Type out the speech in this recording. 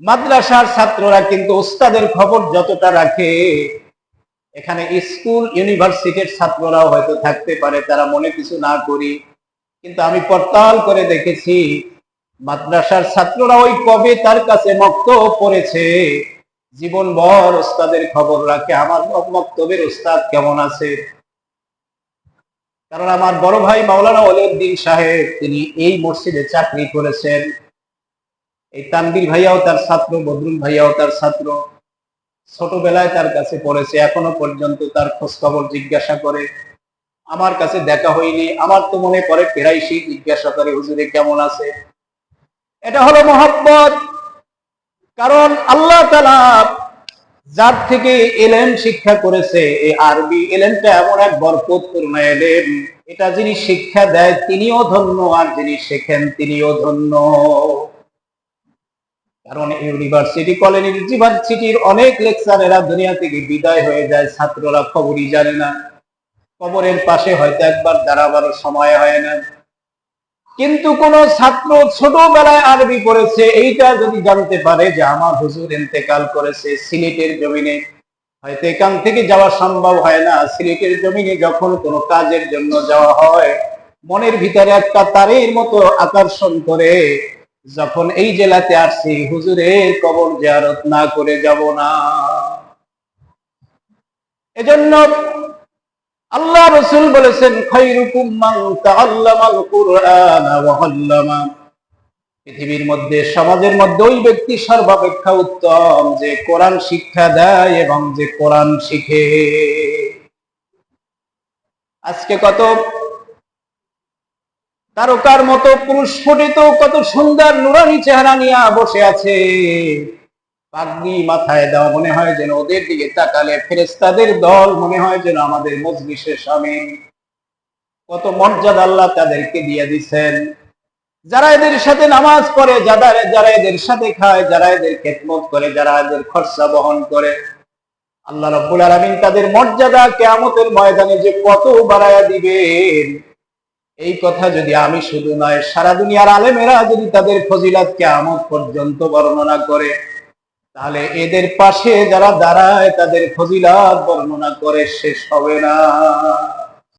মাদ্রাসার ছাত্ররা কিন্তু ওস্তাদের খবর যতটা রাখে, এখানে স্কুল, ইউনিভার্সিটির ছাত্ররাও হয়তো থাকতে পারে, তারা মনে কিছু না করি। কিন্তু আমি পড়তাল করে দেখেছি, মাদ্রাসার ছাত্ররা ওই কবে তার কাছে মক্ত পড়েছে জীবন ভর ওস্তাদের খবর রাখে, আমার মক্তবের ওস্তাদ কেমন আছে? কারণ আমার বড় ভাই মাওলানা ওলিউদ্দিন সাহেব, তিনি এই মসজিদে চাকরি করেছেন। এই তানবির ভাইয়াও তার ছাত্র, বদরুল ভাইয়াও তার ছাত্র। ছোটবেলায় তার কাছে পড়েছে, এখনও পর্যন্ত তার খোঁজ খবর জিজ্ঞাসা করে। আমার কাছে দেখা হয়নি, আমার তো মনে পড়ে ফেরাইশি জিজ্ঞাসা করে, হুজুরে কেমন আছে? এটা হলো মোহাব্বত। কারণ আল্লাহ তালা যার থেকে এলেন শিক্ষা করেছে, এই আরবি এলেনটা এমন এক বরকতপূর্ণ এলেন এটা যিনি শিক্ষা দেয়, তিনিও ধন্য, আর যিনি শেখেন, তিনিও ধন্য। কারণ ইউনিভার্সিটি কলেজ ইউনিভার্সিটির অনেক লেকচারেরা দুনিয়া থেকে বিদায় হয়ে যায়, ছাত্ররা খবরই জানে না। কবরের পাশে হয়তো একবার দাঁড়াবার সময় হয় না। কিন্তু কোন ছাত্র ছোটবেলায় আরবি পড়েছে, এইটা যদি জানতে পারে যে আমার হুজুর ইন্তেকাল করেছে সিলেটের জমিনে, হয়তো এখান থেকে যাওয়া সম্ভব হয় না। সিলেটের জমিনে যখন কোনো কাজের জন্য যাওয়া হয়, মনের ভিতরে একটা তারের মতো আকর্ষণ করে যখন এই জেলাতে আসছি, হুজুরের কবর জিয়ারত না করে যাব না। এজন্য আল্লাহ রসুল বলেছেন খৈরুকুম মান তাআল্লামাল কুরআনা ওয়া আল্লামা। পৃথিবীর মধ্যে, সমাজের মধ্যে ওই ব্যক্তি সর্বাপেক্ষা উত্তম, যে কোরআন শিক্ষা দেয় এবং যে কোরআন শিখে। আজকে কত তারকার মতো পুরুষ ফুটিত কত সুন্দর নুরানি চেহারা নিয়ে বসে আছে। পাগড়ি মাথায় দেওয়া মনে হয় যেন ওদের দিকে তাকালে ফেরেস্তাদের দল, মনে হয় যেন আমাদের মজলিসের স্বামী কত মর্যাদা আল্লাহ তাদেরকে দিয়ে দিচ্ছেন। যারা এদের সাথে নামাজ পড়ে, যারা যারা এদের সাথে খায়, যারা এদের খেদমত করে, যারা এদের খরচা বহন করে। আল্লাহ রব্বুল আলমিন তাদের মর্যাদা কেয়ামতের ময়দানে যে কত বাড়ায়া দিবেন। এই কথা যদি আমি শুধু নয়, সারা দুনিয়ার আলেমেরা যদি তাদের ফজিলাত আমত পর্যন্ত বর্ণনা করে, তাহলে এদের পাশে যারা দাঁড়ায় তাদের ফজিলাত বর্ণনা করে শেষ হবে না।